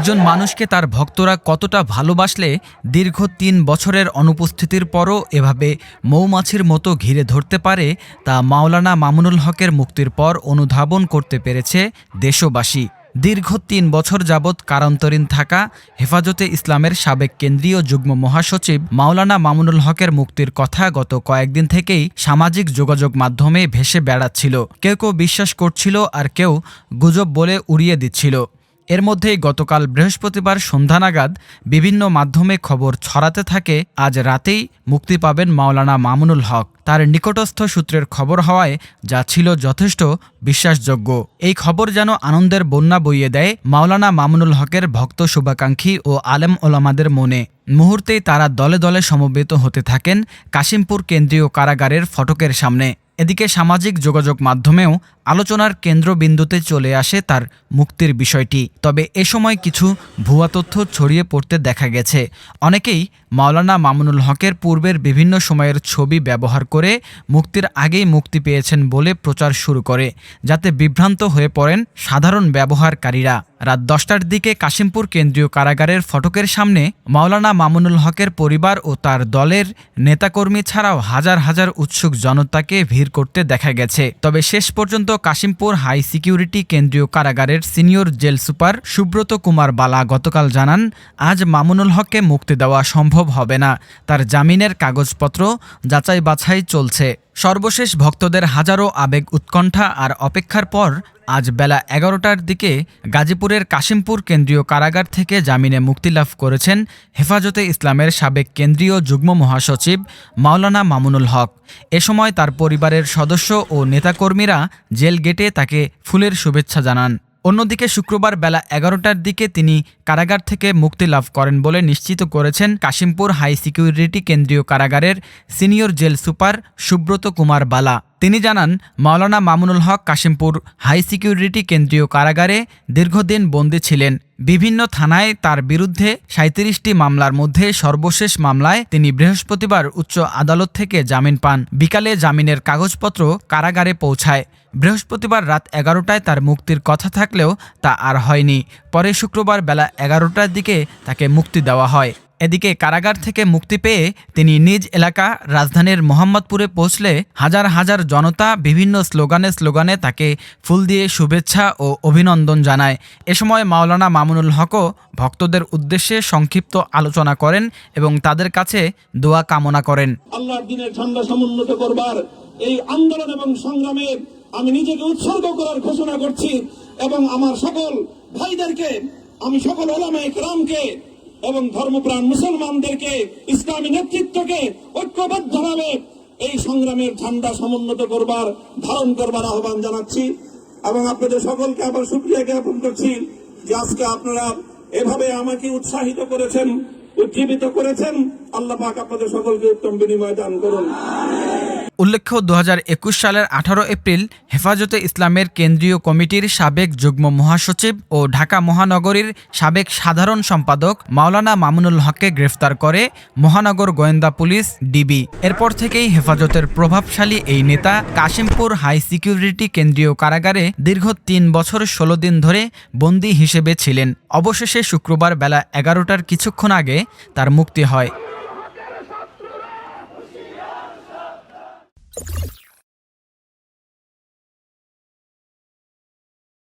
একজন মানুষকে তার ভক্তরা কতটা ভালোবাসলে দীর্ঘ তিন বছরের অনুপস্থিতির পরও এভাবে মৌমাছির মতো ঘিরে ধরতে পারে তা মাওলানা মামুনুল হকের মুক্তির পর অনুধাবন করতে পেরেছে দেশবাসী। দীর্ঘ তিন বছর যাবৎ কারান্তরীণ থাকা হেফাজতে ইসলামের সাবেক কেন্দ্রীয় যুগ্ম মহাসচিব মাওলানা মামুনুল হকের মুক্তির কথা গত কয়েকদিন থেকেই সামাজিক যোগাযোগ মাধ্যমে ভেসে বেড়াচ্ছিল। কেউ কেউ বিশ্বাস করছিল আর কেউ গুজব বলে উড়িয়ে দিচ্ছিল। এর মধ্যেই গতকাল বৃহস্পতিবার সন্ধ্যা নাগাদ বিভিন্ন মাধ্যমে খবর ছড়াতে থাকে, আজ রাতেই মুক্তি পাবেন মাওলানা মামুনুল হক। তার নিকটস্থ সূত্রের খবর হওয়ায় যা ছিল যথেষ্ট বিশ্বাসযোগ্য। এই খবর যেন আনন্দের বন্যা বইয়ে দেয় মাওলানা মামুনুল হকের ভক্ত শুভাকাঙ্ক্ষী ও আলেম ওলামাদের মনে। মুহূর্তেই তারা দলে দলে সমবেত হতে থাকেন কাশিমপুর কেন্দ্রীয় কারাগারের ফটকের সামনে। এদিকে সামাজিক যোগাযোগ মাধ্যমেও আলোচনার কেন্দ্রবিন্দুতে চলে আসে তার মুক্তির বিষয়টি। তবে এ সময় কিছু ভুয়া তথ্য ছড়িয়ে পড়তে দেখা গেছে। অনেকেই মাওলানা মামুনুল হকের পূর্বের বিভিন্ন সময়ের ছবি ব্যবহার করে মুক্তির আগেই মুক্তি পেয়েছেন বলে প্রচার শুরু করে, যাতে বিভ্রান্ত হয়ে পড়েন সাধারণ ব্যবহারকারীরা। রাত দশটার দিকে কাশিমপুর কেন্দ্রীয় কারাগারের ফটকের সামনে মাওলানা মামুনুল হকের পরিবার ও তার দলের নেতাকর্মী ছাড়াও হাজার হাজার উৎসুক জনতাকে ভিড় করতে দেখা গেছে। তবে শেষ পর্যন্ত কাশিমপুর হাই সিকিউরিটি কেন্দ্রীয় কারাগারের senior jail super Subrata Kumar Bala গতকাল জানান, আজ মামুনুল হককে মুক্তি দেওয়া সম্ভব হবে না। তার জামিনের কাগজপত্র যাচাই বাছাই চলছে। সর্বশেষ ভক্তদের হাজারো আবেগ উৎকণ্ঠা আর অপেক্ষার পর আজ বেলা এগারোটার দিকে গাজীপুরের কাশিমপুর কেন্দ্রীয় কারাগার থেকে জামিনে মুক্তিলাভ করেছেন হেফাজতে ইসলামের সাবেক কেন্দ্রীয় যুগ্ম মহাসচিব মাওলানা মামুনুল হক। এ সময় তার পরিবারের সদস্য ও নেতাকর্মীরা জেল গেটে তাকে ফুলের শুভেচ্ছা জানান। অন্যদিকে শুক্রবার বেলা এগারোটার দিকে তিনি কারাগার থেকে মুক্তি লাভ করেন বলে নিশ্চিত করেছেন কাশিমপুর হাই সিকিউরিটি কেন্দ্রীয় কারাগারের senior jail super Subrata Kumar Bala. তিনি জানান, মাওলানা মামুনুল হক কাশিমপুর হাই সিকিউরিটি কেন্দ্রীয় কারাগারে দীর্ঘদিন বন্দী ছিলেন। বিভিন্ন থানায় তার বিরুদ্ধে সাঁত্রিশটি মামলার মধ্যে সর্বশেষ মামলায় তিনি বৃহস্পতিবার উচ্চ আদালত থেকে জামিন পান। বিকালে জামিনের কাগজপত্র কারাগারে পৌঁছায়। বৃহস্পতিবার রাত এগারোটায় তার মুক্তির কথা থাকলেও তা আর হয়নি। পরে শুক্রবার বেলা এগারোটার দিকে তাকে মুক্তি দেওয়া হয়। এদিকে কারাগার থেকে মুক্তি পেয়ে তিনি নিজ এলাকা রাজধানীর মোহাম্মদপুরে পৌঁছলে হাজার হাজার জনতা বিভিন্ন স্লোগানে স্লোগানে তাকে ফুল দিয়ে শুভেচ্ছা ও অভিনন্দন জানায়। এ সময় মাওলানা মামুনুল হকও ভক্তদের উদ্দেশ্যে সংক্ষিপ্ত আলোচনা করেন এবং তাদের কাছে দোয়া কামনা করেন। দিনের এই আন্দোলন এবং সংগ্রামে আমি নিজেকে উৎসর্গ করার ঘোষণা করছি এবং আমার সকল ভাইদেরকে, আমি সকল এবং ধর্মপ্রাণ মুসলমানদেরকে ইসলামী নেতৃত্বকে ঐক্যবদ্ধভাবে এই সংগ্রামের ঝান্ডা সমুন্নত করবার, ধারণ করবার আহ্বান জানাচ্ছি। এবং আপনাদের সকলকে আবার সুক্রিয়া জ্ঞাপন করছি যে আজকে আপনারা এভাবে আমাকে উৎসাহিত করেছেন, উজ্জীবিত করেছেন। আল্লাহ পাক আপনাদের সকলকে উত্তম বিনিময় দান করুন। উল্লেখ্য দু হাজার একুশ সালের আঠারো এপ্রিল হেফাজতে ইসলামের কেন্দ্রীয় কমিটির সাবেক যুগ্ম মহাসচিব ও ঢাকা মহানগরীর সাবেক সাধারণ সম্পাদক মাওলানা মামুনুল হককে গ্রেফতার করে মহানগর গোয়েন্দা পুলিশ, ডিবি। এরপর থেকেই হেফাজতের প্রভাবশালী এই নেতা কাশিমপুর হাই সিকিউরিটি কেন্দ্রীয় কারাগারে দীর্ঘ তিন বছর ষোলো দিন ধরে বন্দী হিসেবে ছিলেন। অবশেষে শুক্রবার বেলা এগারোটার কিছুক্ষণ আগে তার মুক্তি হয়।